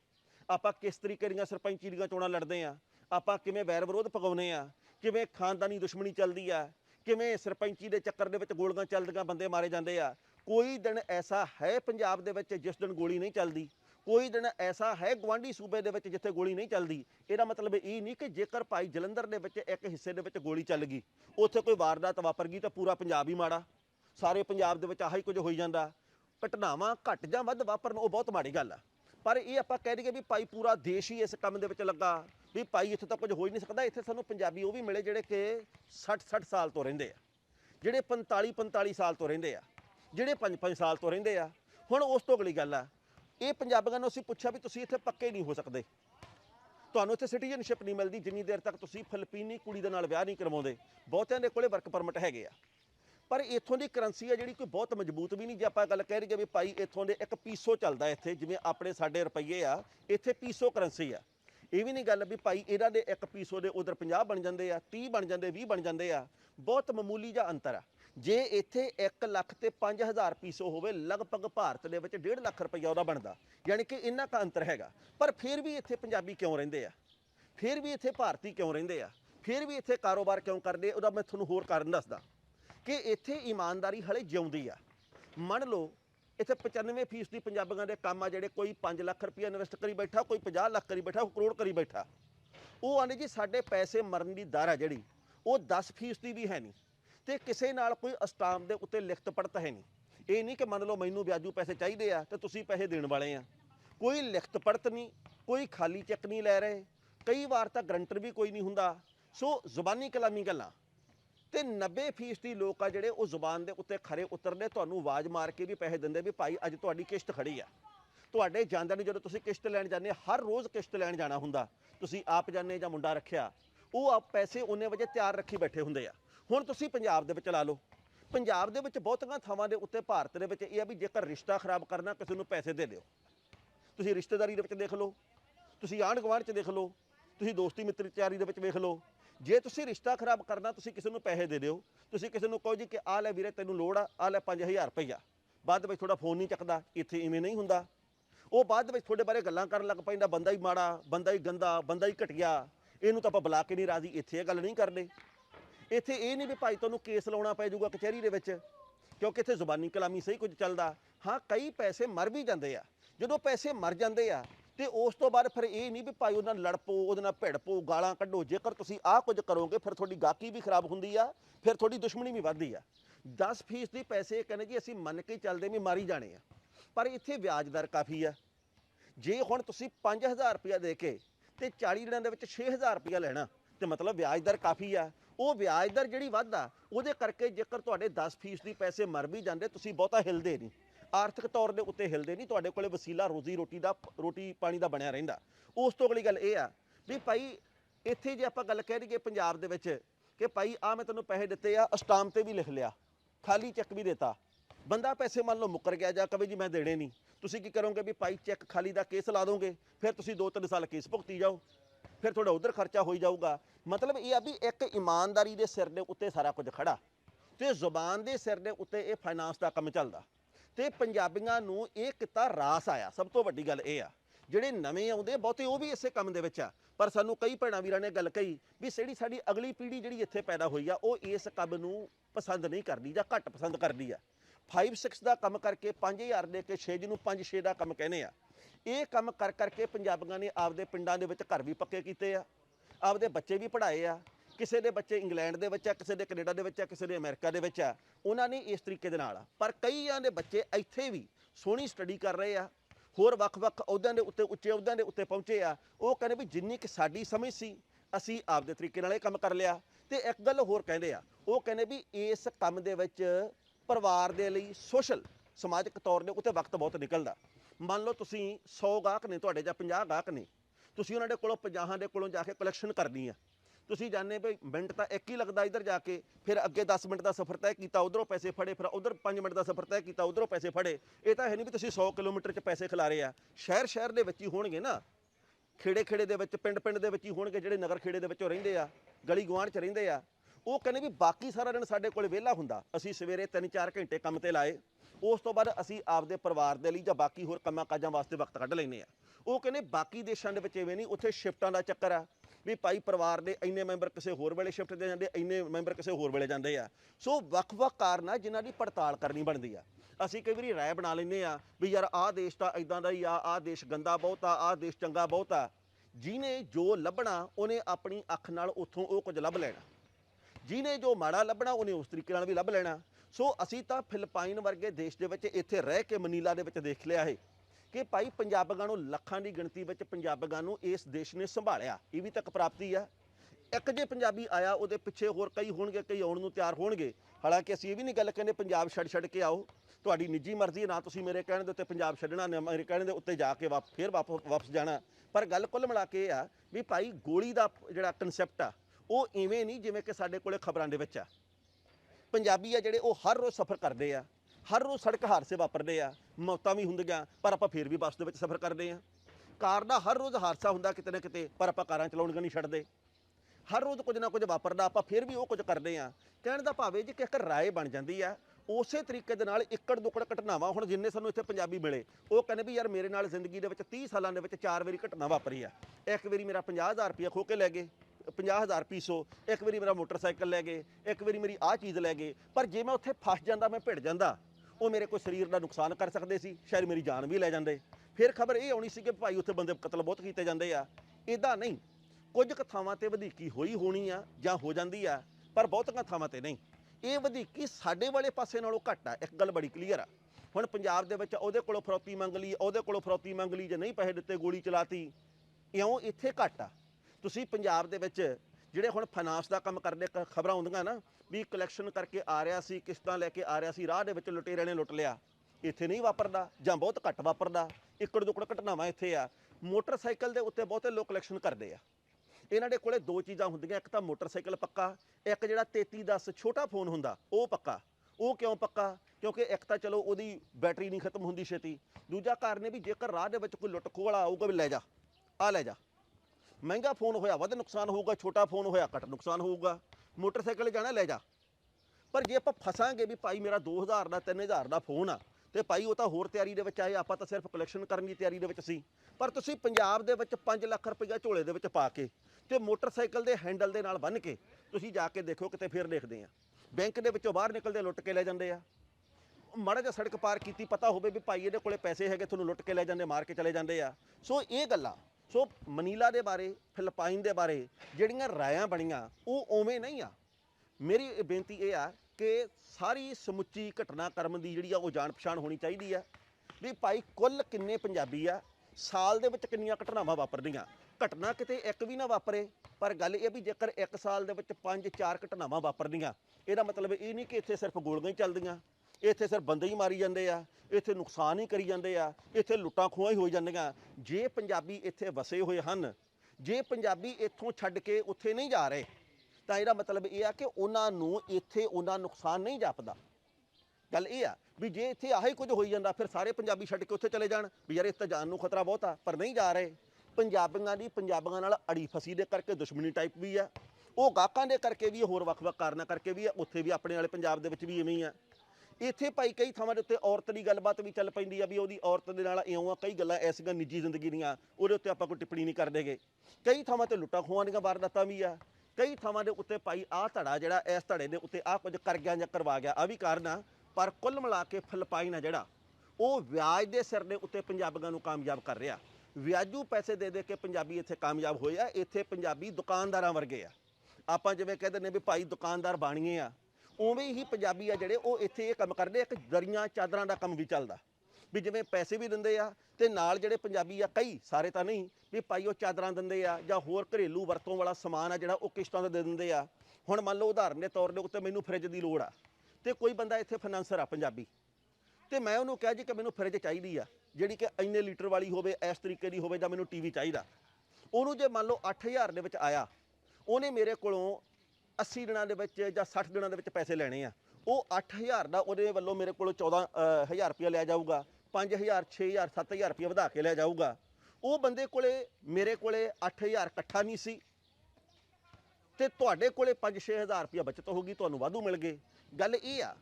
ਆਪਾਂ ਕਿਸ ਤਰੀਕੇ ਦੀਆਂ ਸਰਪੰਚੀ ਦੀਆਂ ਚੋਣਾਂ ਲੜਦੇ ਆ? ਆਪਾਂ ਕਿਵੇਂ ਵੈਰ ਵਿਰੋਧ ਪਗਾਉਨੇ ਆ? ਕਿਵੇਂ ਖਾਨਦਾਨੀ ਦੁਸ਼ਮਣੀ ਚੱਲਦੀ ਆ? ਕਿਵੇਂ ਸਰਪੰਚੀ ਦੇ ਚੱਕਰ ਦੇ ਵਿੱਚ ਗੋਲੀਆਂ ਚੱਲਦੀਆਂ ਬੰਦੇ ਮਾਰੇ ਜਾਂਦੇ ਆ? ਕੋਈ ਦਿਨ ਐਸਾ ਹੈ ਪੰਜਾਬ ਦੇ ਵਿੱਚ ਜਿਸ ਦਿਨ ਗੋਲੀ ਨਹੀਂ ਚੱਲਦੀ? ਕੋਈ ਦਿਨ ਐਸਾ ਹੈ ਗਵਾਂਢੀ ਸੂਬੇ ਦੇ ਵਿੱਚ ਜਿੱਥੇ ਗੋਲੀ ਨਹੀਂ ਚੱਲਦੀ? ਇਹਦਾ ਮਤਲਬ ਇਹ ਨਹੀਂ ਕਿ ਜੇਕਰ ਭਾਈ ਜਲੰਧਰ ਦੇ ਵਿੱਚ ਇੱਕ ਹਿੱਸੇ ਦੇ ਵਿੱਚ ਗੋਲੀ ਚੱਲ ਗਈ, ਉੱਥੇ ਕੋਈ ਵਾਰਦਾਤ ਵਾਪਰ ਗਈ ਤਾਂ ਪੂਰਾ ਪੰਜਾਬ ਹੀ ਮਾੜਾ। ਸਾਰੇ ਪੰਜਾਬ ਦੇ ਵਿੱਚ ਆਹੀ ਕੁਝ ਹੋਈ ਜਾਂਦਾ। ਘਟਨਾਵਾਂ ਘੱਟ ਜਾਂ ਵੱਧ ਵਾਪਰਨ ਉਹ ਬਹੁਤ ਮਾੜੀ ਗੱਲ ਆ। ਪਰ ਇਹ ਆਪਾਂ ਕਹਿ ਦਈਏ ਵੀ ਭਾਈ ਪੂਰਾ ਦੇਸ਼ ਹੀ ਇਸ ਕੰਮ ਦੇ ਵਿੱਚ ਲੱਗਾ। ਵੀ ਭਾਈ ਇੱਥੇ ਤਾਂ ਕੁਝ ਹੋ ਹੀ ਨਹੀਂ ਸਕਦਾ, ਇੱਥੇ ਸਾਨੂੰ ਪੰਜਾਬੀ ਉਹ ਵੀ ਮਿਲੇ ਜਿਹੜੇ ਕਿ 60 60 ਸਾਲ ਤੋਂ ਰਹਿੰਦੇ ਆ। ਜਿਹੜੇ 45 45 ਸਾਲ ਤੋਂ ਰਹਿੰਦੇ ਆ। ਜਿਹੜੇ 5 5 ਸਾਲ ਤੋਂ ਰਹਿੰਦੇ ਆ, ਹੁਣ ਉਸ ਤੋਂ ਅਗਲੀ ਗੱਲ ਆ, ਇਹ ਪੰਜਾਬੀਆਂ ਨੂੰ ਅਸੀਂ ਪੁੱਛਿਆ ਵੀ ਤੁਸੀਂ ਇੱਥੇ ਪੱਕੇ ਨਹੀਂ ਹੋ ਸਕਦੇ। ਤੁਹਾਨੂੰ ਇੱਥੇ ਸਿਟੀਜ਼ਨਸ਼ਿਪ ਨਹੀਂ ਮਿਲਦੀ, ਜਿੰਨੀ ਦੇਰ ਤੱਕ ਤੁਸੀਂ ਫਿਲੀਪੀਨੀ ਕੁੜੀ ਦੇ ਨਾਲ ਵਿਆਹ ਨਹੀਂ ਕਰਵਾਉਂਦੇ, ਬਹੁਤਿਆਂ ਦੇ ਕੋਲੇ ਵਰਕ ਪਰਮਿਟ ਹੈਗੇ ਆ। ਪਰ ਇੱਥੋਂ ਦੀ ਕਰੰਸੀ ਆ ਜਿਹੜੀ ਕੋਈ ਬਹੁਤ ਮਜ਼ਬੂਤ ਵੀ ਨਹੀਂ, ਜੇ ਆਪਾਂ ਗੱਲ ਕਹਿ ਰਹੀਏ ਵੀ ਭਾਈ ਇੱਥੋਂ ਦੇ ਇੱਕ ਪੀਸੋ ਚੱਲਦਾ ਇੱਥੇ, ਜਿਵੇਂ ਆਪਣੇ ਸਾਡੇ ਰੁਪਈਏ ਆ, ਇੱਥੇ ਪੀਸੋ ਕਰੰਸੀ ਆ। ਇਹ ਵੀ ਨਹੀਂ ਗੱਲ ਵੀ ਭਾਈ ਇਹਨਾਂ ਦੇ ਇੱਕ ਪੀਸੋ ਦੇ ਉਧਰ 50 ਬਣ ਜਾਂਦੇ ਆ 30 ਬਣ ਜਾਂਦੇ 20 ਬਣ ਜਾਂਦੇ ਆ, ਬਹੁਤ ਮਾਮੂਲੀ ਜਿਹਾ ਅੰਤਰ ਆ। ਜੇ ਇੱਥੇ 1 ਲੱਖ ਤੇ 5000 ਪੀਸੋ ਹੋਵੇ, ਲਗਭਗ ਭਾਰਤ ਦੇ ਵਿੱਚ 1.5 ਲੱਖ ਰੁਪਈਆ ਉਹਦਾ ਬਣਦਾ। ਯਾਨੀ ਕਿ ਇੰਨਾ ਕੁ ਅੰਤਰ ਹੈਗਾ। ਪਰ ਫਿਰ ਵੀ ਇੱਥੇ ਪੰਜਾਬੀ ਕਿਉਂ ਰਹਿੰਦੇ ਆ? ਫਿਰ ਵੀ ਇੱਥੇ ਭਾਰਤੀ ਕਿਉਂ ਰਹਿੰਦੇ ਆ? ਫਿਰ ਵੀ ਇੱਥੇ ਕਾਰੋਬਾਰ ਕਿਉਂ ਕਰਦੇ? ਉਹਦਾ ਮੈਂ ਤੁਹਾਨੂੰ ਹੋਰ ਕਾਰਨ ਦੱਸਦਾ। ਕਿ ਇੱਥੇ ਇਮਾਨਦਾਰੀ ਹਲੇ ਜਿਉਂਦੀ ਆ। ਮੰਨ ਲਓ, ਇੱਥੇ 95% ਦੀ ਪੰਜਾਬੀਆਂ ਦੇ ਕੰਮ ਆ ਜਿਹੜੇ ਕੋਈ 5 ਲੱਖ ਰੁਪਏ ਇਨਵੈਸਟ ਕਰੀ ਬੈਠਾ, ਕੋਈ 50 ਲੱਖ ਕਰੀ ਬੈਠਾ, ਕੋਈ ਕਰੋੜ ਕਰੀ ਬੈਠਾ। ਉਹ ਆਂਦੇ ਜੀ, ਸਾਡੇ ਪੈਸੇ ਮਰਨ ਦੀ ਦਰ ਆ ਜਿਹੜੀ। ਉਹ 10% ਦੀ ਵੀ ਹੈ ਨਹੀਂ। ਤੇ ਕਿਸੇ ਨਾਲ ਕੋਈ ਅਸਟਾਮ ਦੇ ਉੱਤੇ ਲਿਖਤ ਪੜਤ ਹੈ ਨਹੀਂ। ਇਹ ਨਹੀਂ ਕਿ ਮੰਨ ਲਓ ਮੈਨੂੰ ਵਿਆਜੂ ਪੈਸੇ ਚਾਹੀਦੇ ਆ ਤੇ ਤੁਸੀਂ ਪੈਸੇ ਦੇਣ ਵਾਲੇ ਆ। ਕੋਈ ਲਿਖਤ ਪੜਤ ਨਹੀਂ, ਕੋਈ ਖਾਲੀ ਚੈੱਕ ਨਹੀਂ ਲੈ ਰਹੇ। ਕਈ ਵਾਰ ਤਾਂ ਗਰੰਟਰ ਵੀ ਕੋਈ ਨਹੀਂ ਹੁੰਦਾ। ਸੋ ਜ਼ੁਬਾਨੀ ਕਲਾਮੀ ਗੱਲਾਂ। ਤੇ 90% ਲੋਕ ਆ ਜਿਹੜੇ ਉਹ ਜ਼ੁਬਾਨ ਦੇ ਉੱਤੇ ਖਰੇ ਉਤਰਦੇ, ਤੁਹਾਨੂੰ ਆਵਾਜ਼ ਮਾਰ ਕੇ ਵੀ ਪੈਸੇ ਦਿੰਦੇ ਵੀ ਭਾਈ ਅੱਜ ਤੁਹਾਡੀ ਕਿਸ਼ਤ ਖੜੀ ਆ। ਤੁਹਾਡੇ ਜਾਂਦਿਆਂ ਨੂੰ ਜਦੋਂ ਤੁਸੀਂ ਕਿਸ਼ਤ ਲੈਣ ਜਾਂਦੇ ਹਰ ਰੋਜ਼ ਕਿਸ਼ਤ ਲੈਣ ਜਾਣਾ ਹੁੰਦਾ। ਤੁਸੀਂ ਆਪ ਜਾਂਦੇ ਜਾਂ ਮੁੰਡਾ ਰੱਖਿਆ, ਉਹ ਆਪ ਪੈਸੇ ਉਹਨੇ ਵਜੇ ਤਿਆਰ ਰੱਖੀ ਬੈਠੇ ਹੁੰਦੇ ਆ। ਹੁਣ ਤੁਸੀਂ ਪੰਜਾਬ ਦੇ ਵਿੱਚ ਲਾ ਲਓ। ਪੰਜਾਬ ਦੇ ਵਿੱਚ ਬਹੁਤੀਆਂ ਥਾਵਾਂ ਦੇ ਉੱਤੇ ਭਾਰਤ ਦੇ ਵਿੱਚ ਇਹ ਆ ਵੀ ਜੇਕਰ ਰਿਸ਼ਤਾ ਖਰਾਬ ਕਰਨਾ ਕਿਸੇ ਨੂੰ ਪੈਸੇ ਦੇ ਦਿਓ। ਤੁਸੀਂ ਰਿਸ਼ਤੇਦਾਰੀ ਦੇ ਵਿੱਚ ਦੇਖ ਲਓ, ਤੁਸੀਂ ਆਂਢ ਗੁਆਂਢ 'ਚ ਦੇਖ ਲਓ, ਤੁਸੀਂ ਦੋਸਤੀ ਮਿੱਤਰਚਾਰੀ ਦੇ ਵਿੱਚ ਵੇਖ ਲਓ। ਜੇ ਤੁਸੀਂ ਰਿਸ਼ਤਾ ਖਰਾਬ ਕਰਨਾ, ਤੁਸੀਂ ਕਿਸੇ ਨੂੰ ਪੈਸੇ ਦੇ ਦਿਓ। ਤੁਸੀਂ ਕਿਸੇ ਨੂੰ ਕਹੋ ਜੀ ਕਿ ਆ ਲੈ ਵੀਰੇ, ਤੈਨੂੰ ਲੋੜ ਆ ਆ ਲੈ 5000 ਰੁਪਈਆ। ਬਾਅਦ ਵਿੱਚ ਤੁਹਾਡਾ ਫੋਨ ਨਹੀਂ ਚੱਕਦਾ, ਇੱਥੇ ਇਵੇਂ ਨਹੀਂ ਹੁੰਦਾ। ਉਹ ਬਾਅਦ ਵਿੱਚ ਤੁਹਾਡੇ ਬਾਰੇ ਗੱਲਾਂ ਕਰਨ ਲੱਗ ਪੈਂਦਾ, ਬੰਦਾ ਹੀ ਮਾੜਾ, ਬੰਦਾ ਹੀ ਗੰਦਾ, ਬੰਦਾ ਹੀ ਘਟੀਆ। ਇਹਨੂੰ ਤਾਂ ਆਪਾਂ ਬੁਲਾ ਕੇ ਨਹੀਂ ਰਾਜ਼ੀ, ਇੱਥੇ ਇਹ ਗੱਲ ਨਹੀਂ ਕਰਦੇ ਇੱਥੇ ਇਹ ਨਹੀਂ ਵੀ ਭਾਈ ਤੁਹਾਨੂੰ ਕੇਸ ਲਾਉਣਾ ਪੈ ਜਾਊਗਾ ਕਚਹਿਰੀ ਦੇ ਵਿੱਚ, ਕਿਉਂਕਿ ਇੱਥੇ ਜ਼ੁਬਾਨੀ ਕਲਾਮੀ ਸਹੀ ਕੁਝ ਚੱਲਦਾ। ਹਾਂ, ਕਈ ਪੈਸੇ ਮਰ ਵੀ ਜਾਂਦੇ ਆ। ਜਦੋਂ ਪੈਸੇ ਮਰ ਜਾਂਦੇ ਆ, ਤੇ ਉਸ ਤੋਂ ਬਾਅਦ ਫਿਰ ਇਹ ਨਹੀਂ ਵੀ ਭਾਈ ਉਹਨਾਂ ਨਾਲ ਲੜ ਪਓ ਉਹਦੇ ਨਾਲ ਭਿੜ ਪਓ ਗਾਲਾਂ ਕੱਢੋ। ਜੇਕਰ ਤੁਸੀਂ ਆਹ ਕੁਝ ਕਰੋਗੇ, ਫਿਰ ਤੁਹਾਡੀ ਗਾਹਕੀ ਵੀ ਖਰਾਬ ਹੁੰਦੀ ਆ, ਫਿਰ ਤੁਹਾਡੀ ਦੁਸ਼ਮਣੀ ਵੀ ਵੱਧਦੀ ਆ। 10% ਦੀ ਪੈਸੇ ਕਹਿੰਦੇ ਜੀ, ਅਸੀਂ ਮੰਨ ਕੇ ਚੱਲਦੇ ਵੀ ਮਾਰੀ ਜਾਣੇ ਆ। ਪਰ ਇੱਥੇ ਵਿਆਜ ਦਰ ਕਾਫੀ ਆ। ਜੇ ਹੁਣ ਤੁਸੀਂ 5000 ਰੁਪਇਆ ਦੇ ਕੇ ਤੇ 40 ਦਿਨਾਂ ਦੇ ਵਿੱਚ 6000 ਰੁਪਇਆ ਲੈਣਾ, ਤੇ ਮਤਲਬ ਵਿਆਜ ਦਰ ਕਾਫੀ ਆ। ਉਹ ਵਿਆਜ ਦਰ ਜਿਹੜੀ ਵੱਧਦਾ ਉਹਦੇ ਕਰਕੇ ਜੇਕਰ ਤੁਹਾਡੇ 10% ਦੀ ਪੈਸੇ ਮਰ ਵੀ ਜਾਂਦੇ, ਤੁਸੀਂ ਬਹੁਤਾ ਹਿਲਦੇ ਨਹੀਂ। ਆਰਥਿਕ ਤੌਰ ਦੇ ਉੱਤੇ ਹਿਲਦੇ ਨਹੀਂ, ਤੁਹਾਡੇ ਕੋਲੇ ਵਸੀਲਾ ਰੋਜ਼ੀ ਰੋਟੀ ਦਾ, ਰੋਟੀ ਪਾਣੀ ਦਾ ਬਣਿਆ ਰਹਿੰਦਾ। ਉਸ ਤੋਂ ਅਗਲੀ ਗੱਲ ਇਹ ਆ ਵੀ ਭਾਈ, ਇੱਥੇ ਜੇ ਆਪਾਂ ਗੱਲ ਕਹਿ ਲਈਏ ਪੰਜਾਬ ਦੇ ਵਿੱਚ ਕਿ ਭਾਈ ਆ ਮੈਂ ਤੈਨੂੰ ਪੈਸੇ ਦਿੱਤੇ ਆ ਸਟਾਮ ਤੇ ਵੀ ਲਿਖ ਲਿਆ, ਖਾਲੀ ਚੈੱਕ ਵੀ ਦਿੱਤਾ। ਬੰਦਾ ਪੈਸੇ ਮੰਨ ਲਓ ਮੁੱਕਰ ਗਿਆ ਜਾਂ ਕਵੇ ਜੀ ਮੈਂ ਦੇਣੇ ਨਹੀਂ। ਤੁਸੀਂ ਕੀ ਕਰੋਗੇ ਵੀ ਭਾਈ ਚੈੱਕ ਖਾਲੀ ਦਾ ਕੇਸ ਲਾ ਦੋਗੇ, ਫਿਰ ਤੁਸੀਂ 2-3 ਸਾਲ ਕੇਸ ਭੁਗਤੀ ਜਾਓ। ਫਿਰ ਤੁਹਾਡਾ ਉਧਰ ਖਰਚਾ ਹੋਈ ਜਾਊਗਾ। ਮਤਲਬ ਇਹ ਆ ਵੀ ਇੱਕ ਇਮਾਨਦਾਰੀ ਦੇ ਸਿਰ ਦੇ ਉੱਤੇ ਸਾਰਾ ਕੁਝ ਖੜਾ। ਤੇ ਜ਼ੁਬਾਨ ਦੇ ਸਿਰ ਦੇ ਉੱਤੇ ਇਹ ਫਾਈਨਾਂਸ ਦਾ ਕੰਮ ਚੱਲਦਾ। ਤੇ ਪੰਜਾਬੀਆਂ ਨੂੰ ਇਹ ਕਿੱਤਾ ਰਾਸ ਆਇਆ। ਸਭ ਤੋਂ ਵੱਡੀ ਗੱਲ ਇਹ ਆ, ਜਿਹੜੇ ਨਵੇਂ ਆਉਂਦੇ ਬਹੁਤੇ ਉਹ ਵੀ ਇਸੇ ਕੰਮ ਦੇ ਵਿੱਚ ਆ। ਪਰ ਸਾਨੂੰ ਕਈ ਭੈਣਾਂ ਵੀਰਾਂ ਨੇ ਗੱਲ ਕਹੀ ਵੀ ਜਿਹੜੀ ਸਾਡੀ ਅਗਲੀ ਪੀੜ੍ਹੀ ਜਿਹੜੀ ਇੱਥੇ ਪੈਦਾ ਹੋਈ ਆ, ਉਹ ਇਸ ਕੰਮ ਨੂੰ ਪਸੰਦ ਨਹੀਂ ਕਰਦੀ ਜਾਂ ਘੱਟ ਪਸੰਦ ਕਰਦੀ ਆ। 5 6 ਦਾ ਕੰਮ ਕਰਕੇ 5000 ਦੇ ਕੇ 6 ਜਿਹਨੂੰ 5 6 ਦਾ ਕੰਮ ਕਹਿੰਦੇ ਆ। ਇਹ ਕੰਮ ਕਰ ਕਰਕੇ ਪੰਜਾਬੀਆਂ ਨੇ ਆਪਦੇ ਪਿੰਡਾਂ ਦੇ ਵਿੱਚ ਘਰ ਵੀ ਪੱਕੇ ਕੀਤੇ ਆ, ਆਪਦੇ ਬੱਚੇ ਵੀ ਪੜ੍ਹਾਏ ਆ, ਕਿਸੇ ਦੇ ਬੱਚੇ ਇੰਗਲੈਂਡ ਦੇ ਵਿੱਚ ਆ, ਕਿਸੇ ਦੇ ਕੈਨੇਡਾ ਦੇ ਵਿੱਚ ਆ, ਕਿਸੇ ਦੇ ਅਮਰੀਕਾ ਦੇ ਵਿੱਚ ਆ, ਉਹਨਾਂ ਨੇ ਇਸ ਤਰੀਕੇ ਦੇ ਨਾਲ ਪਰ ਕਈਆਂ ਦੇ ਬੱਚੇ ਇੱਥੇ ਵੀ ਸੋਹਣੀ ਸਟੱਡੀ ਕਰ ਰਹੇ ਆ, ਹੋਰ ਵੱਖ-ਵੱਖ ਅਹੁਦਿਆਂ ਦੇ ਉੱਤੇ, ਉੱਚੇ ਅਹੁਦਿਆਂ ਦੇ ਉੱਤੇ ਪਹੁੰਚੇ ਆ। ਉਹ ਕਹਿੰਦੇ ਵੀ ਜਿੰਨੀ ਕਿ ਸਾਡੀ ਸਮਝ ਸੀ, ਅਸੀਂ ਆਪਦੇ ਤਰੀਕੇ ਨਾਲ ਇਹ ਕੰਮ ਕਰ ਲਿਆ। ਤੇ ਇੱਕ ਗੱਲ ਹੋਰ ਕਹਿੰਦੇ ਆ, ਉਹ ਕਹਿੰਦੇ ਵੀ ਇਸ ਕੰਮ ਦੇ ਵਿੱਚ ਪਰਿਵਾਰ ਦੇ ਲਈ ਸੋਸ਼ਲ ਸਮਾਜਿਕ ਤੌਰ ਦੇ ਉੱਤੇ ਵਕਤ ਬਹੁਤ ਨਿਕਲਦਾ। ਮੰਨ ਲਓ ਤੁਸੀਂ 100 ਗਾਹਕ ਨੇ ਤੁਹਾਡੇ ਜਾਂ 50 ਗਾਹਕ ਨੇ, ਤੁਸੀਂ ਉਹਨਾਂ ਦੇ ਕੋਲੋਂ 50 ਦੇ ਕੋਲੋਂ ਜਾ ਕੇ ਕਲੈਕਸ਼ਨ ਕਰਨੀ ਆ। ਤੁਸੀਂ ਜਾਣਦੇ ਵੀ ਮਿੰਟ ਤਾਂ ਇੱਕ ਹੀ ਲੱਗਦਾ ਇੱਧਰ ਜਾ ਕੇ, ਫਿਰ ਅੱਗੇ 10 ਮਿੰਟ ਦਾ ਸਫ਼ਰ ਤੈਅ ਕੀਤਾ, ਉਧਰੋਂ ਪੈਸੇ ਫੜੇ, ਫਿਰ ਉਧਰ 5 ਮਿੰਟ ਦਾ ਸਫ਼ਰ ਤੈਅ ਕੀਤਾ, ਉਧਰੋਂ ਪੈਸੇ ਫੜੇ। ਇਹ ਤਾਂ ਹੈ ਨਹੀਂ ਵੀ ਤੁਸੀਂ 100 ਕਿਲੋਮੀਟਰ 'ਚ ਪੈਸੇ ਖਿਲਾਰੇ ਆ। ਸ਼ਹਿਰ ਸ਼ਹਿਰ ਦੇ ਵਿੱਚ ਹੀ ਹੋਣਗੇ ਨਾ। ਖੇੜੇ ਖੇੜੇ ਦੇ ਵਿੱਚ, ਪਿੰਡ ਪਿੰਡ ਦੇ ਵਿੱਚ ਹੀ ਹੋਣਗੇ ਜਿਹੜੇ ਨਗਰ ਖੇੜੇ ਦੇ ਵਿੱਚੋਂ ਰਹਿੰਦੇ ਆ, ਗਲੀ ਗੁਆਂਢ 'ਚ ਰਹਿੰਦੇ ਆ। ਉਹ ਕਹਿੰਦੇ ਵੀ ਬਾਕੀ ਸਾਰਾ ਦਿਨ ਸਾਡੇ ਕੋਲ ਵਿਹਲਾ ਹੁੰਦਾ। ਅਸੀਂ ਸਵੇਰੇ 3-4 ਘੰਟੇ ਕੰਮ ਤੇ ਲਾਏ। ਉਸ ਤੋਂ ਬਾਅਦ ਅਸੀਂ ਆਪਦੇ ਪਰਿਵਾਰ ਦੇ ਲਈ ਜਾਂ ਬਾਕੀ ਹੋਰ ਕੰਮਾਂ ਕਾਜਾਂ ਵਾਸਤੇ ਵਕਤ ਕੱਢ ਲੈਂਦੇ ਆ ਉਹ ਕਹਿੰਦੇ ਬਾਕੀ ਦੇਸ਼ਾਂ ਦੇ ਵਿੱਚ ਐਵੇਂ ਨਹੀਂ, ਉੱਥੇ ਸ਼ਿਫਟਾਂ ਦਾ ਚੱਕਰ ਆ ਵੀ ਭਾਈ ਪਰਿਵਾਰ ਦੇ ਇੰਨੇ ਮੈਂਬਰ ਕਿਸੇ ਹੋਰ ਵੇਲੇ ਸ਼ਿਫਟ ਤੇ ਜਾਂਦੇ, ਇੰਨੇ ਮੈਂਬਰ ਕਿਸੇ ਹੋਰ ਵੇਲੇ ਜਾਂਦੇ ਆ। ਸੋ ਵੱਖ-ਵੱਖ ਕਾਰਨ ਆ ਜਿਨ੍ਹਾਂ ਦੀ ਪੜਤਾਲ ਕਰਨੀ ਬਣਦੀ ਆ। ਅਸੀਂ ਕਈ ਵਾਰੀ ਰਾਏ ਬਣਾ ਲੈਂਦੇ ਆ ਵੀ ਯਾਰ ਆਹ ਦੇਸ਼ ਤਾਂ ਇਦਾਂ ਦਾ ਹੀ ਆ, ਆਹ ਦੇਸ਼ ਗੰਦਾ ਬਹੁਤ ਆ, ਆਹ ਦੇਸ਼ ਚੰਗਾ ਬਹੁਤ ਆ। ਜਿਹਨੇ ਜੋ ਲੱਭਣਾ, ਉਹਨੇ ਆਪਣੀ ਅੱਖ ਨਾਲ ਉੱਥੋਂ ਉਹ ਕੁਝ ਲੱਭ ਲੈਣਾ। ਜਿਹਨੇ ਜੋ ਮਾੜਾ ਲੱਭਣਾ, ਉਹਨੇ ਉਸ ਤਰੀਕੇ ਨਾਲ ਵੀ ਲੱਭ ਲੈਣਾ। ਸੋ ਅਸੀਂ ਤਾਂ ਫਿਲਪਾਈਨ ਵਰਗੇ ਦੇਸ਼ ਦੇ ਵਿੱਚ ਇੱਥੇ ਰਹਿ ਕੇ ਮਨੀਲਾ ਦੇ ਵਿੱਚ ਦੇਖ ਲਿਆ ਹੈ ਕਿ ਭਾਈ ਪੰਜਾਬੀਆਂ ਨੂੰ ਲੱਖਾਂ ਦੀ ਗਿਣਤੀ ਵਿੱਚ ਪੰਜਾਬੀਆਂ ਨੂੰ ਇਸ ਦੇਸ਼ ਨੇ ਸੰਭਾਲਿਆ। ਇਹ ਵੀ ਤੱਕ ਪ੍ਰਾਪਤੀ ਆ। ਇੱਕ ਜੇ ਪੰਜਾਬੀ ਆਇਆ, ਉਹਦੇ ਪਿੱਛੇ ਹੋਰ ਕਈ ਹੋਣਗੇ, ਕਈ ਆਉਣ ਨੂੰ ਤਿਆਰ ਹੋਣਗੇ। ਹਾਲਾਂਕਿ ਅਸੀਂ ਇਹ ਵੀ ਨਹੀਂ ਗੱਲ ਕਹਿੰਦੇ ਪੰਜਾਬ ਛੱਡ ਛੱਡ ਕੇ ਆਓ। ਤੁਹਾਡੀ ਨਿੱਜੀ ਮਰਜ਼ੀ ਨਾ ਤੁਸੀਂ ਮੇਰੇ ਕਹਿਣ ਦੇ ਉੱਤੇ ਪੰਜਾਬ ਛੱਡਣਾ, ਨਾ ਮੇਰੇ ਕਹਿਣ ਦੇ ਉੱਤੇ ਜਾ ਕੇ ਵਾਪ, ਫੇਰ ਵਾਪ- ਵਾਪਸ ਜਾਣਾ। ਪਰ ਗੱਲ ਕੁੱਲ ਮਿਲਾ ਕੇ ਇਹ ਆ ਵੀ ਭਾਈ ਗੋਲੀ ਦਾ ਜਿਹੜਾ ਕਨਸੈਪਟ ਆ, ਉਹ ਇਵੇਂ ਨਹੀਂ ਜਿਵੇਂ ਕਿ ਸਾਡੇ ਕੋਲੇ ਖਬਰਾਂ ਦੇ ਵਿੱਚ ਆ। ਪੰਜਾਬੀ ਆ ਜਿਹੜੇ ਉਹ ਹਰ ਰੋਜ਼ ਸਫ਼ਰ ਕਰਦੇ ਆ, ਹਰ ਰੋਜ਼ ਸੜਕ ਹਾਦਸੇ ਵਾਪਰਦੇ ਆ, ਮੌਤਾਂ ਵੀ ਹੁੰਦੀਆਂ, ਪਰ ਆਪਾਂ ਫੇਰ ਵੀ ਬੱਸ ਦੇ ਵਿੱਚ ਸਫ਼ਰ ਕਰਦੇ ਆ। ਕਾਰ ਦਾ ਹਰ ਰੋਜ਼ ਹਾਦਸਾ ਹੁੰਦਾ ਕਿਤੇ ਨਾ ਕਿਤੇ, ਪਰ ਆਪਾਂ ਕਾਰਾਂ ਚਲਾਉਣੀਆਂ ਨਹੀਂ ਛੱਡਦੇ। ਹਰ ਰੋਜ਼ ਕੁਝ ਨਾ ਕੁਝ ਵਾਪਰਦਾ, ਆਪਾਂ ਫਿਰ ਵੀ ਉਹ ਕੁਝ ਕਰਦੇ ਆ। ਕਹਿਣ ਦਾ ਭਾਵੇਂ ਜੀ ਕਿ ਇੱਕ ਰਾਏ ਬਣ ਜਾਂਦੀ ਆ, ਉਸੇ ਤਰੀਕੇ ਦੇ ਨਾਲ ਇੱਕੜ ਦੁੱਕੜ ਘਟਨਾਵਾਂ, ਹੁਣ ਜਿੰਨੇ ਸਾਨੂੰ ਇੱਥੇ ਪੰਜਾਬੀ ਮਿਲੇ, ਉਹ ਕਹਿੰਦੇ ਵੀ ਯਾਰ ਮੇਰੇ ਨਾਲ ਜ਼ਿੰਦਗੀ ਦੇ ਵਿੱਚ 30 ਸਾਲਾਂ ਦੇ ਵਿੱਚ ਚਾਰ ਵਾਰੀ ਘਟਨਾ ਵਾਪਰੀ ਆ। ਇੱਕ ਵਾਰੀ ਮੇਰਾ 50000 ਰੁਪਇਆ ਖੋ ਕੇ ਲੈ ਗਏ। 50000 ਪੀਸੋ ਇੱਕ ਵਾਰੀ ਮੇਰਾ ਮੋਟਰਸਾਈਕਲ ਲੈ ਗਏ, ਇੱਕ ਵਾਰੀ ਮੇਰੀ ਆਹ ਚੀਜ਼ ਲੈ ਗਏ, ਪਰ ਜੇ ਮੈਂ ਉੱਥੇ ਫਸ ਜਾਂਦਾ, ਮੈਂ ਭਿੜ ਜਾਂਦਾ, ਉਹ ਮੇਰੇ ਕੋਈ ਸਰੀਰ ਦਾ ਨੁਕਸਾਨ ਕਰ ਸਕਦੇ ਸੀ, ਸ਼ਾਇਦ ਮੇਰੀ ਜਾਨ ਵੀ ਲੈ ਜਾਂਦੇ। ਫਿਰ ਖਬਰ ਇਹ ਆਉਣੀ ਸੀ ਕਿ ਭਾਈ ਉੱਥੇ ਬੰਦੇ ਕਤਲ ਬਹੁਤ ਕੀਤੇ ਜਾਂਦੇ ਆ। ਇਦਾਂ ਨਹੀਂ, ਕੁਝ ਕੁ ਥਾਵਾਂ ਤੇ ਵਧੀਕੀ ਹੋਈ ਹੋਣੀ ਆ ਜਾਂ ਹੋ ਜਾਂਦੀ ਆ, ਪਰ ਬਹੁਤੀਆਂ ਥਾਵਾਂ ਤੇ ਨਹੀਂ। ਇਹ ਵਧੀਕੀ ਸਾਡੇ ਵਾਲੇ ਪਾਸੇ ਨਾਲੋਂ ਘੱਟ ਆ, ਇੱਕ ਗੱਲ ਬੜੀ ਕਲੀਅਰ ਆ। ਹੁਣ ਪੰਜਾਬ ਦੇ ਵਿੱਚ ਉਹਦੇ ਕੋਲੋਂ ਫਰੋਤੀ ਮੰਗ ਲਈ, ਉਹਦੇ ਕੋਲੋਂ ਫਰੋਤੀ ਮੰਗ ਲਈ, ਜੇ ਨਹੀਂ ਪੈਸੇ ਦਿੱਤੇ, ਗੋਲੀ ਚਲਾਤੀ, ਇਉਂ ਇੱਥੇ ਘੱਟ ਆ। ਤੁਸੀਂ ਪੰਜਾਬ ਦੇ ਵਿੱਚ ਜਿਹੜੇ ਹੁਣ ਫਾਈਨਾਂਸ ਦਾ ਕੰਮ ਕਰਦੇ ਖਬਰਾਂ ਆਉਂਦੀਆਂ ਨਾ, ਵੀ ਕਲੈਕਸ਼ਨ ਕਰਕੇ ਆ ਰਿਹਾ ਸੀ, ਕਿਸ਼ਤਾਂ ਲੈ ਕੇ ਆ ਰਿਹਾ ਸੀ, ਰਾਹ ਦੇ ਵਿੱਚ ਲੁਟੇਰਿਆਂ ਨੇ ਲੁੱਟ ਲਿਆ। ਇੱਥੇ ਨਹੀਂ ਵਾਪਰਦਾ ਜਾਂ ਬਹੁਤ ਘੱਟ ਵਾਪਰਦਾ। ਇੱਕੜ ਦੁੱਕੜ ਘਟਨਾਵਾਂ ਇੱਥੇ ਆ। ਮੋਟਰਸਾਈਕਲ ਦੇ ਉੱਤੇ ਬਹੁਤੇ ਲੋਕ ਕਲੈਕਸ਼ਨ ਕਰਦੇ ਆ। ਇਹਨਾਂ ਦੇ ਕੋਲੇ ਦੋ ਚੀਜ਼ਾਂ ਹੁੰਦੀਆਂ, ਇੱਕ ਤਾਂ ਮੋਟਰਸਾਈਕਲ ਪੱਕਾ, ਇੱਕ ਜਿਹੜਾ 3310 ਛੋਟਾ ਫੋਨ ਹੁੰਦਾ, ਉਹ ਪੱਕਾ। ਉਹ ਕਿਉਂ ਪੱਕਾ? ਕਿਉਂਕਿ ਇੱਕ ਤਾਂ ਚਲੋ ਉਹਦੀ ਬੈਟਰੀ ਨਹੀਂ ਖਤਮ ਹੁੰਦੀ ਛੇਤੀ। ਦੂਜਾ ਕਾਰਨ ਇਹ ਵੀ ਜੇਕਰ ਰਾਹ ਦੇ ਵਿੱਚ ਕੋਈ ਲੁੱਟ ਖੋਹ ਵਾਲਾ ਆਊਗਾ ਵੀ ਲੈ ਜਾ, ਆ ਲੈ ਜਾ। ਮਹਿੰਗਾ ਫੋਨ ਹੋਇਆ, ਵੱਧ ਨੁਕਸਾਨ ਹੋਊਗਾ, ਛੋਟਾ ਫੋਨ ਹੋਇਆ, ਘੱਟ ਨੁਕਸਾਨ ਹੋਊਗਾ। ਮੋਟਰਸਾਈਕਲ ਜਾਣਾ, ਲੈ ਜਾ। ਪਰ ਜੇ ਆਪਾਂ ਫਸਾਂਗੇ ਵੀ ਭਾਈ ਮੇਰਾ 2000 ਦਾ 3000 ਦਾ ਫੋਨ ਆ, ਤੇ ਭਾਈ ਉਹ ਤਾਂ ਹੋਰ ਤਿਆਰੀ ਦੇ ਵਿੱਚ ਆਏ, ਆਪਾਂ ਤਾਂ ਸਿਰਫ ਕਲੈਕਸ਼ਨ ਕਰਨ ਦੀ ਤਿਆਰੀ ਦੇ ਵਿੱਚ ਸੀ। ਪਰ ਤੁਸੀਂ ਪੰਜਾਬ ਦੇ ਵਿੱਚ 5 ਲੱਖ ਰੁਪਈਆ ਝੋਲੇ ਦੇ ਵਿੱਚ ਪਾ ਕੇ ਤੇ ਮੋਟਰਸਾਈਕਲ ਦੇ ਹੈਂਡਲ ਦੇ ਨਾਲ ਬੰਨ੍ਹ ਕੇ ਤੁਸੀਂ ਜਾ ਕੇ ਦੇਖੋ, ਕਿਤੇ ਫਿਰ ਦੇਖਦੇ ਆ। ਬੈਂਕ ਦੇ ਵਿੱਚੋਂ ਬਾਹਰ ਨਿਕਲਦੇ ਲੁੱਟ ਕੇ ਲੈ ਜਾਂਦੇ ਆ। ਮਾੜਾ ਜਿਹਾ ਸੜਕ ਪਾਰ ਕੀਤੀ, ਪਤਾ ਹੋਵੇ ਵੀ ਭਾਈ ਇਹਦੇ ਕੋਲੇ ਪੈਸੇ ਹੈਗੇ, ਤੁਹਾਨੂੰ ਲੁੱਟ ਕੇ ਲੈ ਜਾਂਦੇ, ਮਾਰ ਕੇ ਚਲੇ ਜਾਂਦੇ ਆ। ਸੋ ਇਹ ਗੱਲਾਂ ਸੋ ਮਨੀਲਾ ਦੇ ਬਾਰੇ, ਫਿਲਪਾਈਨ ਦੇ ਬਾਰੇ ਜਿਹੜੀਆਂ ਰਾਇਆਂ ਬਣੀਆਂ, ਉਹ ਉਵੇਂ ਨਹੀਂ ਆ। ਮੇਰੀ ਬੇਨਤੀ ਇਹ ਆ ਕਿ ਸਾਰੀ ਸਮੁੱਚੀ ਘਟਨਾਕ੍ਰਮ ਦੀ ਜਿਹੜੀ ਆ, ਉਹ ਜਾਣ ਪਛਾਣ ਹੋਣੀ ਚਾਹੀਦੀ ਆ। ਵੀ ਭਾਈ ਕੁੱਲ ਕਿੰਨੇ ਪੰਜਾਬੀ ਆ, ਸਾਲ ਦੇ ਵਿੱਚ ਕਿੰਨੀਆਂ ਘਟਨਾਵਾਂ ਵਾਪਰਦੀਆਂ? ਘਟਨਾ ਕਿਤੇ ਇੱਕ ਵੀ ਨਾ ਵਾਪਰੇ, ਪਰ ਗੱਲ ਇਹ ਵੀ ਜੇਕਰ ਇੱਕ ਸਾਲ ਦੇ ਵਿੱਚ ਪੰਜ ਚਾਰ ਘਟਨਾਵਾਂ ਵਾਪਰਦੀਆਂ, ਇਹਦਾ ਮਤਲਬ ਇਹ ਨਹੀਂ ਕਿ ਇੱਥੇ ਸਿਰਫ ਗੋਲੀਆਂ ਹੀ ਚੱਲਦੀਆਂ। ਇੱਥੇ ਸਿਰ ਬੰਦੇ ਹੀ ਮਾਰੀ ਜਾਂਦੇ ਆ, ਇੱਥੇ ਨੁਕਸਾਨ ਹੀ ਕਰੀ ਜਾਂਦੇ ਆ, ਇੱਥੇ ਲੁੱਟਾਂ ਖੋਹਾਂ ਹੀ ਹੋਈ ਜਾਂਦੀਆਂ। ਜੇ ਪੰਜਾਬੀ ਇੱਥੇ ਵਸੇ ਹੋਏ ਹਨ, ਜੇ ਪੰਜਾਬੀ ਇੱਥੋਂ ਛੱਡ ਕੇ ਉੱਥੇ ਨਹੀਂ ਜਾ ਰਹੇ, ਤਾਂ ਇਹਦਾ ਮਤਲਬ ਇਹ ਆ ਕਿ ਉਹਨਾਂ ਨੂੰ ਇੱਥੇ ਉਹਨਾਂ ਨੁਕਸਾਨ ਨਹੀਂ ਜਾਪਦਾ। ਗੱਲ ਇਹ ਆ ਵੀ ਜੇ ਇੱਥੇ ਆਹੀ ਕੁਝ ਹੋਈ ਜਾਂਦਾ, ਫਿਰ ਸਾਰੇ ਪੰਜਾਬੀ ਛੱਡ ਕੇ ਉੱਥੇ ਚਲੇ ਜਾਣ, ਵੀ ਯਾਰ ਇੱਥੇ ਜਾਣ ਨੂੰ ਖਤਰਾ ਬਹੁਤ ਆ, ਪਰ ਨਹੀਂ ਜਾ ਰਹੇ। ਪੰਜਾਬੀਆਂ ਦੀ ਪੰਜਾਬੀਆਂ ਨਾਲ ਅੜੀ ਫਸੀ ਦੇ ਕਰਕੇ ਦੁਸ਼ਮਣੀ ਟਾਈਪ ਵੀ ਆ, ਉਹ ਗਾਹਕਾਂ ਦੇ ਕਰਕੇ ਵੀ, ਹੋਰ ਵੱਖ-ਵੱਖ ਕਾਰਨਾਂ ਕਰਕੇ ਵੀ ਆ, ਉੱਥੇ ਵੀ ਆਪਣੇ ਵਾਲੇ ਪੰਜਾਬ ਦੇ ਵਿੱਚ ਵੀ ਇਵੇਂ ਹੀ ਆ। ਇੱਥੇ ਭਾਈ ਕਈ ਥਾਵਾਂ ਦੇ ਉੱਤੇ ਔਰਤ ਦੀ ਗੱਲਬਾਤ ਵੀ ਚੱਲ ਪੈਂਦੀ ਆ ਵੀ ਉਹਦੀ ਔਰਤ ਦੇ ਨਾਲ ਇਉਂ ਆ, ਕਈ ਗੱਲਾਂ ਐਸੀਆਂ ਨਿੱਜੀ ਜ਼ਿੰਦਗੀ ਦੀਆਂ, ਉਹਦੇ ਉੱਤੇ ਆਪਾਂ ਕੋਈ ਟਿੱਪਣੀ ਨਹੀਂ ਕਰਦੇਗੇ ਕਈ ਥਾਵਾਂ ਤੇ ਲੁੱਟਾਂ ਖੋਹਾਂ ਦੀਆਂ ਵਾਰਦਾਤਾਂ ਵੀ ਆ। ਕਈ ਥਾਵਾਂ ਦੇ ਉੱਤੇ ਭਾਈ ਆਹ ਧੜਾ ਜਿਹੜਾ, ਇਸ ਧੜੇ ਦੇ ਉੱਤੇ ਆਹ ਕੁਝ ਕਰ ਗਿਆ ਜਾਂ ਕਰਵਾ ਗਿਆ ਆ ਵੀ ਕਾਰਨ ਆ। ਪਰ ਕੁੱਲ ਮਿਲਾ ਕੇ ਫਿਲਪਾਈਨ ਆ ਜਿਹੜਾ, ਉਹ ਵਿਆਜ ਦੇ ਸਿਰ ਦੇ ਉੱਤੇ ਪੰਜਾਬੀਆਂ ਨੂੰ ਕਾਮਯਾਬ ਕਰ ਰਿਹਾ। ਵਿਆਜੂ ਪੈਸੇ ਦੇ ਦੇ ਕੇ ਪੰਜਾਬੀ ਇੱਥੇ ਕਾਮਯਾਬ ਹੋਏ ਆ, ਇੱਥੇ ਪੰਜਾਬੀ ਦੁਕਾਨਦਾਰਾਂ ਵਰਗੇ ਆ। ਆਪਾਂ ਜਿਵੇਂ ਕਹਿੰਦੇ ਨੇ ਵੀ ਭਾਈ ਦੁਕਾਨਦਾਰ ਬਾਣੀਏ ਆ। ਉਵੇਂ ਹੀ ਪੰਜਾਬੀ ਆ ਜਿਹੜੇ, ਉਹ ਇੱਥੇ ਇਹ ਕੰਮ ਕਰਦੇ ਆ, ਇੱਕ ਦਰੀਆਂ ਚਾਦਰਾਂ ਦਾ ਕੰਮ ਵੀ ਚੱਲਦਾ। ਵੀ ਜਿਵੇਂ ਪੈਸੇ ਵੀ ਦਿੰਦੇ ਆ, ਤੇ ਨਾਲ ਜਿਹੜੇ ਪੰਜਾਬੀ ਆ, ਕਈ, ਸਾਰੇ ਤਾਂ ਨਹੀਂ, ਵੀ ਭਾਈ ਉਹ ਚਾਦਰਾਂ ਦਿੰਦੇ ਆ, ਜਾਂ ਹੋਰ ਘਰੇਲੂ ਵਰਤੋਂ ਵਾਲਾ ਸਮਾਨ ਆ ਜਿਹੜਾ ਉਹ ਕਿਸ਼ਤਾਂ ਤੇ ਦੇ ਦਿੰਦੇ ਆ। ਹੁਣ ਮੰਨ ਲਓ ਉਦਾਹਰਨ ਦੇ ਤੌਰ ਦੇ ਉੱਤੇ ਮੈਨੂੰ ਫ੍ਰਿਜ ਦੀ ਲੋੜ ਆ, ਤੇ ਕੋਈ ਬੰਦਾ ਇੱਥੇ ਫਾਈਨਾਂਸਰ ਆ ਪੰਜਾਬੀ, ਤੇ ਮੈਂ ਉਹਨੂੰ ਕਿਹਾ ਜੀ ਕਿ ਮੈਨੂੰ ਫ੍ਰਿਜ ਚਾਹੀਦੀ ਆ, ਜਿਹੜੀ ਕਿ ਇੰਨੇ ਲੀਟਰ ਵਾਲੀ ਹੋਵੇ, ਇਸ ਤਰੀਕੇ ਦੀ ਹੋਵੇ ਜਾਂ ਮੈਨੂੰ ਟੀਵੀ ਚਾਹੀਦਾ। ਉਹਨੂੰ ਜੇ ਮੰਨ ਲਓ 8000 ਦੇ ਵਿੱਚ ਆਇਆ, ਉਹਨੇ ਮੇਰੇ ਕੋਲੋਂ 80 ਦਿਨਾਂ ਦੇ ਵਿੱਚ ਜਾਂ 60 ਦਿਨਾਂ ਦੇ ਵਿੱਚ ਪੈਸੇ ਲੈਣੇ ਆ। ਉਹ 8000 ਦਾ ਉਹਦੇ ਵੱਲੋਂ ਮੇਰੇ ਕੋਲੋਂ 14000 ਰੁਪਇਆ ਲਿਆ ਜਾਊਗਾ। 5000 6000 7000 ਰੁਪਇਆ ਵਧਾ ਕੇ ਲਿਆ ਜਾਊਗਾ। ਉਹ ਬੰਦੇ ਕੋਲੇ, ਮੇਰੇ ਕੋਲੇ 8000 ਇਕੱਠਾ ਨਹੀਂ ਸੀ। ਤੇ ਤੁਹਾਡੇ ਕੋਲੇ 5-6000 ਰੁਪਇਆ ਬਚਤ ਹੋਗੀ ਤੁਹਾਨੂੰ ਵਾਧੂ ਮਿਲ ਗਏ। ਗੱਲ ਇਹ ਆ,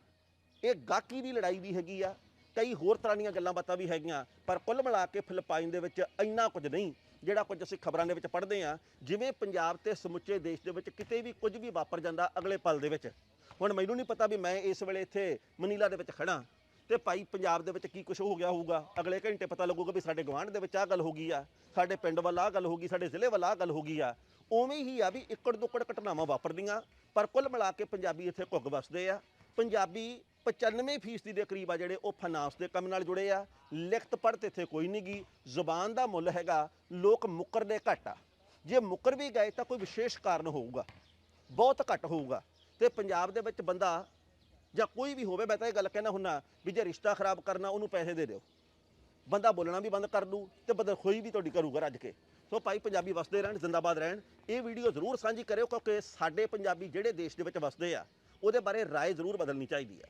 ਇਹ ਗਾਕੀ ਦੀ ਲੜਾਈ ਵੀ ਹੈਗੀ ਆ, ਕਈ ਹੋਰ ਤਰ੍ਹਾਂ ਦੀਆਂ ਗੱਲਾਂ ਬਾਤਾਂ ਵੀ ਹੈਗੀਆਂ, ਪਰ ਕੁੱਲ ਮਿਲਾ ਕੇ ਫਿਲਪਾਈਨ ਦੇ ਵਿੱਚ ਇੰਨਾ ਕੁਝ ਨਹੀਂ। ਜਿਹੜਾ ਕੁਝ ਅਸੀਂ ਖਬਰਾਂ ਦੇ ਵਿੱਚ ਪੜ੍ਹਦੇ ਹਾਂ, ਜਿਵੇਂ ਪੰਜਾਬ ਤੇ ਸਮੁੱਚੇ ਦੇਸ਼ ਦੇ ਵਿੱਚ ਕਿਤੇ ਵੀ ਕੁਝ ਵੀ ਵਾਪਰ ਜਾਂਦਾ ਅਗਲੇ ਪਲ ਦੇ ਵਿੱਚ। ਹੁਣ ਮੈਨੂੰ ਨਹੀਂ ਪਤਾ ਵੀ ਮੈਂ ਇਸ ਵੇਲੇ ਇੱਥੇ ਮਨੀਲਾ ਦੇ ਵਿੱਚ ਖੜਾ ਤੇ ਭਾਈ ਪੰਜਾਬ ਦੇ ਵਿੱਚ ਕੀ ਕੁਝ ਹੋ ਗਿਆ ਹੋਊਗਾ। ਅਗਲੇ ਘੰਟੇ ਪਤਾ ਲੱਗੂਗਾ ਵੀ ਸਾਡੇ ਗਵਾਂਢ ਦੇ ਵਿੱਚ ਆਹ ਗੱਲ ਹੋ ਗਈ ਆ, ਸਾਡੇ ਪਿੰਡ ਵੱਲ ਆਹ ਗੱਲ ਹੋ ਗਈ, ਸਾਡੇ ਜ਼ਿਲ੍ਹੇ ਵੱਲ ਆਹ ਗੱਲ ਹੋ ਗਈ ਆ। ਉਵੇਂ ਹੀ ਆ ਵੀ ਇੱਕੜ ਦੁੱਕੜ ਘਟਨਾਵਾਂ ਵਾਪਰਦੀਆਂ, ਪਰ ਕੁੱਲ ਮਿਲਾ ਕੇ ਪੰਜਾਬੀ ਇੱਥੇ ਘੁੱਗ ਵਸਦੇ ਆ। ਪੰਜਾਬੀ 95% ਦੇ ਕਰੀਬ ਆ ਜਿਹੜੇ ਉਹ ਫਾਈਨਾਂਸ ਦੇ ਕੰਮ ਨਾਲ ਜੁੜੇ ਆ। ਲਿਖਤ ਪੜ੍ਹਤ ਇੱਥੇ ਕੋਈ ਨਹੀਂ ਗੀ। ਜ਼ੁਬਾਨ ਦਾ ਮੁੱਲ ਹੈਗਾ, ਲੋਕ ਮੁੱਕਰਦੇ ਘੱਟ ਆ। ਜੇ ਮੁੱਕਰ ਵੀ ਗਏ ਤਾਂ ਕੋਈ ਵਿਸ਼ੇਸ਼ ਕਾਰਨ ਹੋਊਗਾ, ਬਹੁਤ ਘੱਟ ਹੋਊਗਾ। ਤੇ ਪੰਜਾਬ ਦੇ ਵਿੱਚ ਬੰਦਾ ਜਾਂ ਕੋਈ ਵੀ ਹੋਵੇ, ਮੈਂ ਤਾਂ ਇਹ ਗੱਲ ਕਹਿਣਾ ਹੁੰਨਾ ਵੀ ਜੇ ਰਿਸ਼ਤਾ ਖਰਾਬ ਕਰਨਾ, ਉਹਨੂੰ ਪੈਸੇ ਦੇ ਦਿਓ। ਬੰਦਾ ਬੋਲਣਾ ਵੀ ਬੰਦ ਕਰ ਦੂ ਤੇ ਬੰਦਾ ਵੀ ਤੁਹਾਡੀ ਕਰੂਗਾ ਰੱਜ ਕੇ। ਸੋ ਭਾਈ ਪੰਜਾਬੀ ਵਸਦੇ ਰਹਿਣ, ਜ਼ਿੰਦਾਬਾਦ ਰਹਿਣ। ਇਹ ਵੀਡੀਓ ਜ਼ਰੂਰ ਸਾਂਝੀ ਕਰਿਓ ਕਿਉਂਕਿ ਸਾਡੇ ਪੰਜਾਬੀ ਜਿਹੜੇ ਦੇਸ਼ ਦੇ ਵਿੱਚ ਵਸਦੇ ਆ, ਉਹਦੇ ਬਾਰੇ ਰਾਏ ਜ਼ਰੂਰ ਬਦਲਣੀ ਚਾਹੀਦੀ ਹੈ